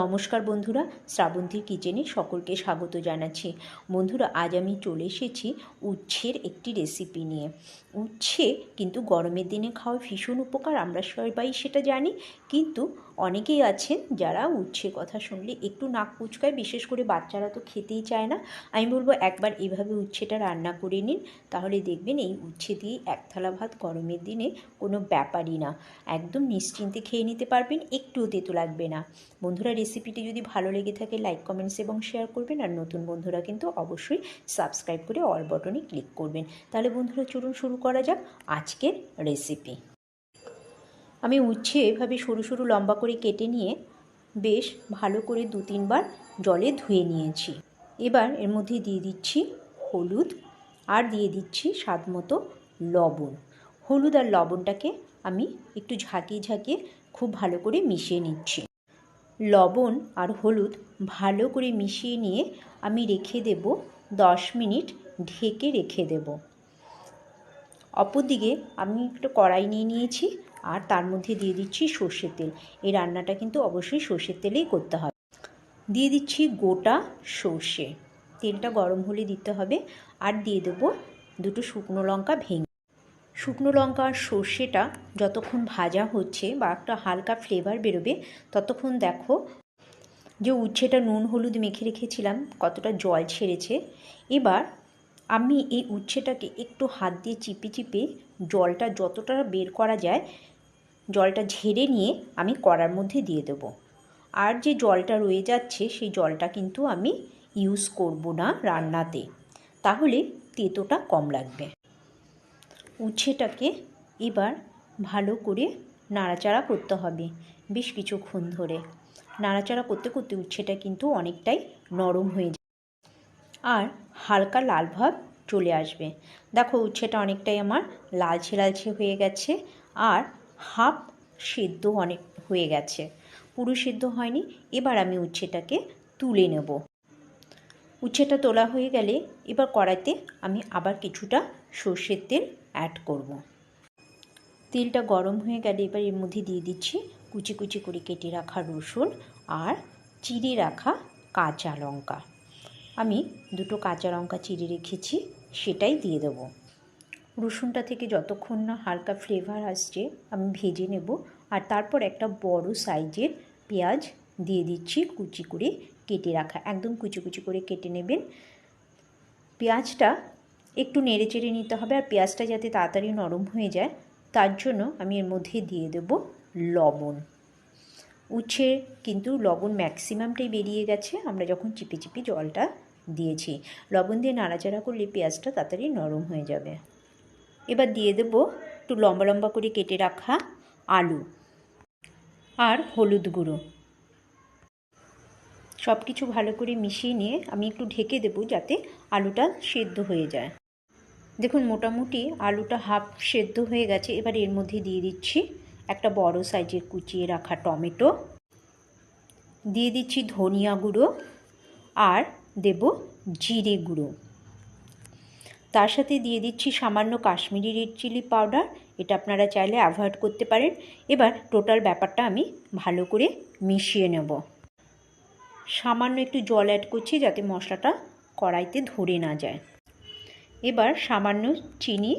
নমস্কার বন্ধুরা শ্রাবন্তীর কিচেনে সকলকে স্বাগত জানাচ্ছি। বন্ধুরা, আজ আমি চলে এসেছি উচ্ছের একটি রেসিপি নিয়ে। উচ্ছে কিন্তু গরমের দিনে খাওয়া ভীষণ উপকার, আমরা সবাই সেটা জানি, কিন্তু অনেকেই আছেন যারা উচ্ছে কথা শুনলে একটু নাক কুচকায়, বিশেষ করে বাচ্চারা তো খেতেই চায় না। আমি বলব একবার এভাবে উচ্ছেটা রান্না করে নিন, তাহলে দেখবেন এই উচ্ছে দিয়ে এক থালা ভাত গরমের দিনে কোনো ব্যাপারই না। একদম নিশ্চিন্তে খেয়ে নিতে পারবেন, একটুও তেতো লাগবে না। বন্ধুরা, রেসিপিটি যদি ভালো লেগে থাকে, লাইক, কমেন্টস এবং শেয়ার করবেন, আর নতুন বন্ধুরা কিন্তু অবশ্যই সাবস্ক্রাইব করে অল বটনে ক্লিক করবেন। তাহলে বন্ধুরা, চলুন শুরু করা যাক আজকের রেসিপি। আমি উচ্ছে এভাবে সরু সরু লম্বা করে কেটে নিয়ে বেশ ভালো করে দু তিনবার জলে ধুয়ে নিয়েছি। এবার এর মধ্যে দিয়ে দিচ্ছি হলুদ আর দিয়ে দিচ্ছি স্বাদ মতো লবণ। হলুদ আর লবণটাকে আমি একটু ঝাঁকিয়ে ঝাঁকিয়ে খুব ভালো করে মিশিয়ে নিচ্ছি। লবণ আর হলুদ ভালো করে মিশিয়ে নিয়ে আমি রেখে দেব, দশ মিনিট ঢেকে রেখে দেব। অপরদিকে আমি একটা কড়াই নিয়ে নিয়েছি আর তার মধ্যে দিয়ে দিচ্ছি সর্ষের তেল। এই রান্নাটা কিন্তু অবশ্যই সর্ষের তেলেই করতে হবে। দিয়ে দিচ্ছি গোটা সর্ষে। তেলটা গরম হলে দিতে হবে আর দিয়ে দেবো দুটো শুকনো লঙ্কা ভেঙে। শুকনো লঙ্কা আর সর্ষেটা যতক্ষণ ভাজা হচ্ছে বা একটা হালকা ফ্লেভার বেরোবে, ততক্ষণ দেখো যে উচ্ছেটা নুন, হলুদ মেখে রেখেছিলাম, কতটা জল ছেড়েছে। এবার আমি এই উচ্ছেটাকে একটু হাত দিয়ে চিপে চিপে জলটা যতটা বের করা যায় জলটা ঝেড়ে নিয়ে আমি কড়ার মধ্যে দিয়ে দেবো। আর যে জলটা রয়ে যাচ্ছে, সেই জলটা কিন্তু আমি ইউজ করব না রান্নাতে। তাহলে তেতোটা কম লাগবে। উচ্ছেটাকে এবার ভালো করে নাড়াচাড়া করতে হবে বেশ কিছুক্ষণ ধরে। নাড়াচাড়া করতে করতে উচ্ছেটা কিন্তু অনেকটাই নরম হয়ে যায় আর হালকা লাল ভাব চলে আসবে। দেখো উচ্ছেটা অনেকটাই আমার লালচে লালচে হয়ে গেছে। আর হাফ সেদ্ধ অনেক হয়ে গেছে। পুরো সেদ্ধ হয়নি, এবার আমি উচ্ছেটাকে তুলে নেব। উচ্ছেটা তোলা হয়ে গেলে এবার কড়াইতে আমি আবার কিছুটা সর্ষের তেল অ্যাড করব। তেলটা গরম হয়ে গেলে এবার এর মধ্যে দিয়ে দিচ্ছি কুচি কুচি করে কেটে রাখা রসুন আর চিড়ে রাখা কাঁচা লঙ্কা। আমি দুটো কাঁচা লঙ্কা চিড়ে রেখেছি, সেটাই দিয়ে দেব। রসুনটা থেকে যতক্ষণ না হালকা ফ্লেভার আসছে, আমি ভেজে নেব। আর তারপর একটা বড় সাইজের পেঁয়াজ দিয়ে দিচ্ছি কুচি করে কেটে রাখা। একদম কুচি কুচি করে কেটে নেবেন। পেঁয়াজটা একটু নেড়ে চেড়ে নিতে হবে আর পেঁয়াজটা যাতে তাড়াতাড়ি নরম হয়ে যায়, তার জন্য আমি এর মধ্যে দিয়ে দেব লবণ। উচ্ছে কিন্তু লবণ ম্যাক্সিমামটাই বেরিয়ে গেছে, আমরা যখন চিপে চিপে জলটা দিয়েছি। লবণ দিয়ে নাড়াচাড়া করলে পেঁয়াজটা তাড়াতাড়ি নরম হয়ে যাবে। এবার দিয়ে দেবো একটু লম্বা লম্বা করে কেটে রাখা আলু আর হলুদ গুঁড়ো। সব কিছু ভালো করে মিশিয়ে নিয়ে আমি একটু ঢেকে দেবো যাতে আলুটা সেদ্ধ হয়ে যায়। দেখুন, মোটামুটি আলুটা হাফ সেদ্ধ হয়ে গেছে। এবার এর মধ্যে দিয়ে দিচ্ছি একটা বড় সাইজের কুচিয়ে রাখা টমেটো। দিয়ে দিচ্ছি ধনিয়া গুঁড়ো আর দেব জিরে গুঁড়ো। তার সাথে দিয়ে দিচ্ছি সামান্য কাশ্মীরি রেড চিলি পাউডার। এটা আপনারা চাইলে অ্যাভয়েড করতে পারেন। এবার টোটাল ব্যাপারটা আমি ভালো করে মিশিয়ে নেব। সামান্য একটু জল অ্যাড করছি যাতে মশলাটা কড়াইতে ধরে না যায়। এবার সামান্য চিনি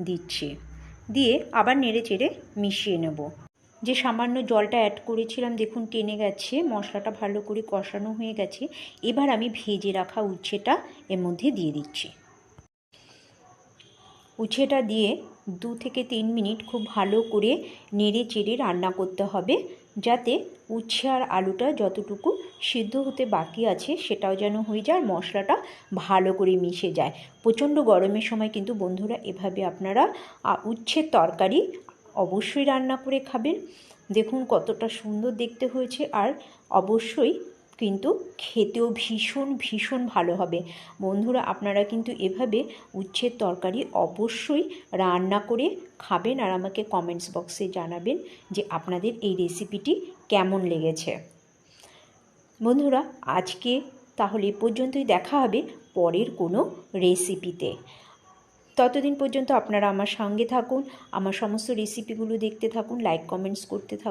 দিচ্ছি। দিয়ে আবার নেড়ে চেড়ে মিশিয়ে নেব। যে সামান্য জলটা অ্যাড করেছিলাম, দেখুন টেনে গেছে, মশলাটা ভালো করে কষানো হয়ে গেছে। এবার আমি ভেজে রাখা উচ্ছেটা এর মধ্যে দিয়ে দিচ্ছি। উচ্ছেটা দিয়ে দু থেকে তিন মিনিট খুব ভালো করে নেড়ে চেড়ে রান্না করতে হবে, যাতে উচ্ছে আর আলুটা যতটুকু সিদ্ধ হতে বাকি আছে সেটাও যেন হয়ে যায় আর মশলাটা ভালো করে মিশে যায়। প্রচণ্ড গরমের সময় কিন্তু বন্ধুরা এভাবে আপনারা উচ্ছের তরকারি অবশ্যই রান্না করে খাবেন। দেখুন কতটা সুন্দর দেখতে হয়েছে আর অবশ্যই কিন্তু খেতেও ভীষণ ভীষণ ভালো হবে। বন্ধুরা, আপনারা কিন্তু এভাবে উচ্ছের তরকারি অবশ্যই রান্না করে খাবেন আর আমাকে কমেন্টস বক্সে জানাবেন যে আপনাদের এই রেসিপিটি কেমন লেগেছে। বন্ধুরা, আজকে তাহলে পর্যন্তই দেখা হবে পরের কোনো রেসিপিতে ততদিন পর্যন্ত আপনারা আমার সঙ্গে থাকুন, আমার সমস্ত রেসিপিগুলো দেখতে থাকুন লাইক কমেন্টস করতে থাকুন।